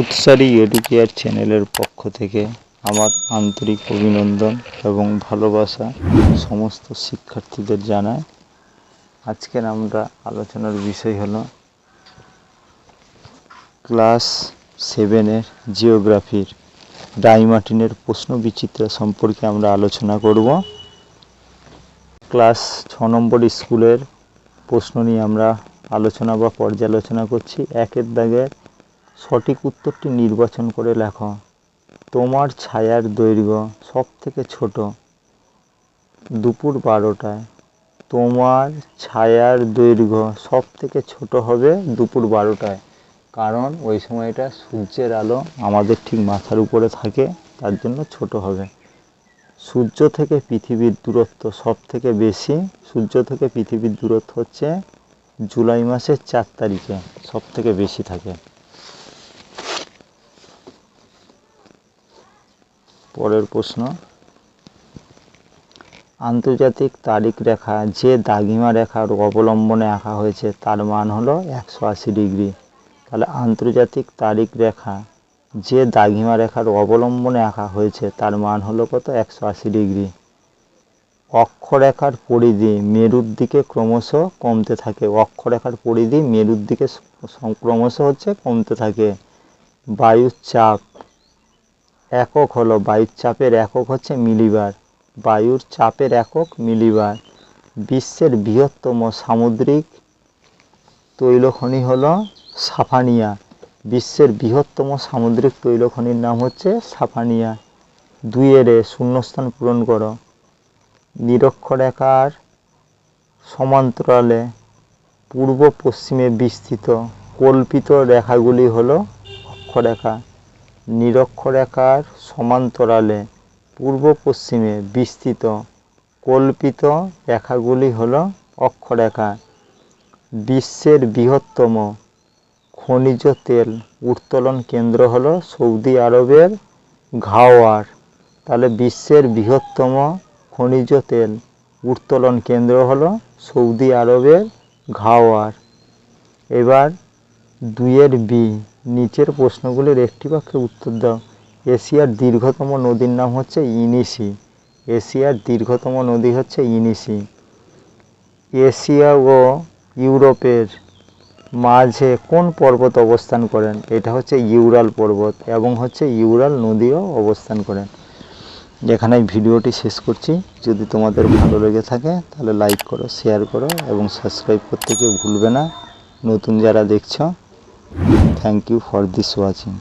উৎসারী educare চ্যানেলের পক্ষ থেকে আমার আন্তরিক অভিনন্দন এবং ভালোবাসা সমস্ত শিক্ষার্থীদের জানায়। আজকের আমরা আলোচনার বিষয় হলো ক্লাস সেভেনের জিওগ্রাফির ডাইমার্টিনের প্রশ্ন বিচিত্রা সম্পর্কে আমরা আলোচনা করব। ক্লাস ছ নম্বর স্কুলের প্রশ্ন নিয়ে আমরা আলোচনা বা পর্যালোচনা করছি। একের দাগের সঠিক উত্তরটি নির্বাচন করে লেখো। তোমার ছায়ার দৈর্ঘ্য সব থেকে ছোট। দুপুর বারোটায়। তোমার ছায়ার দৈর্ঘ্য সব থেকে ছোট হবে দুপুর বারোটায়। কারণ ওই সময়টা সূর্যের আলো আমাদের ঠিক মাথার উপরে থাকে, তার জন্য ছোট হবে। সূর্য থেকে পৃথিবীর দূরত্ব সব থেকে বেশি। সূর্য থেকে পৃথিবীর দূরত্ব হচ্ছে জুলাই মাসের চার তারিখে সব থেকে বেশি থাকে। পরের প্রশ্ন। আন্তর্জাতিক তারিখ রেখা, যে দাগিমা রেখার অবলম্বনে আঁকা হয়েছে, তার মান হলো একশো আশি ডিগ্রি। তাহলে আন্তর্জাতিক তারিখ রেখা, যে দাগিমা রেখার অবলম্বনে আঁকা হয়েছে, তার মান হলো কত? একশো আশি ডিগ্রি। অক্ষরেখার পরিধি মেরুর দিকে ক্রমশ কমতে থাকে। অক্ষরেখার পরিধি মেরুর দিকে ক্রমশ হচ্ছে কমতে থাকে। বায়ুর চাপ একক হলো বায়ুর চাপের একক হচ্ছে মিলিবার। বায়ুর চাপের একক মিলিবার। বিশ্বের বৃহত্তম সামুদ্রিক তৈলখনি হলো সাফানিয়া। বিশ্বের বৃহত্তম সামুদ্রিক তৈলখনির নাম হচ্ছে সাফানিয়া। দুইয়ের শূন্যস্থান পূরণ করো। নিরক্ষরেখার সমান্তরালে পূর্ব পশ্চিমে বিস্তৃত কল্পিত রেখাগুলি হলো অক্ষরেখা। নিরক্ষরেখার সমান্তরালে পূর্ব পশ্চিমে বিস্তৃত কল্পিত রেখাগুলি হলো অক্ষরেখা। বিশ্বের বৃহত্তম খনিজ তেল উত্তোলন কেন্দ্র হলো সৌদি আরবের ঘাওয়ার। তাহলে বিশ্বের বৃহত্তম খনিজ তেল উত্তোলন কেন্দ্র হলো সৌদি আরবের ঘাওয়ার। এবার দুইয়ের বি। নিচের প্রশ্নগুলির একটি বাক্যে উত্তর দাও। এশিয়ার দীর্ঘতম নদীর নাম হচ্ছে ইনিসি। এশিয়ার দীর্ঘতম নদী হচ্ছে ইনিসি। এশিয়া ও ইউরোপের মাঝে কোন পর্বত অবস্থান করেন? এটা হচ্ছে ইউরাল পর্বত এবং হচ্ছে ইউরাল নদীও অবস্থান করেন। যেখানে ভিডিওটি শেষ করছি। যদি তোমাদের ভালো লেগে থাকে, তাহলে লাইক করো শেয়ার করো এবং সাবস্ক্রাইব করতে কেউ ভুলবে না। নতুন যারা দেখছ Thank you for this watching.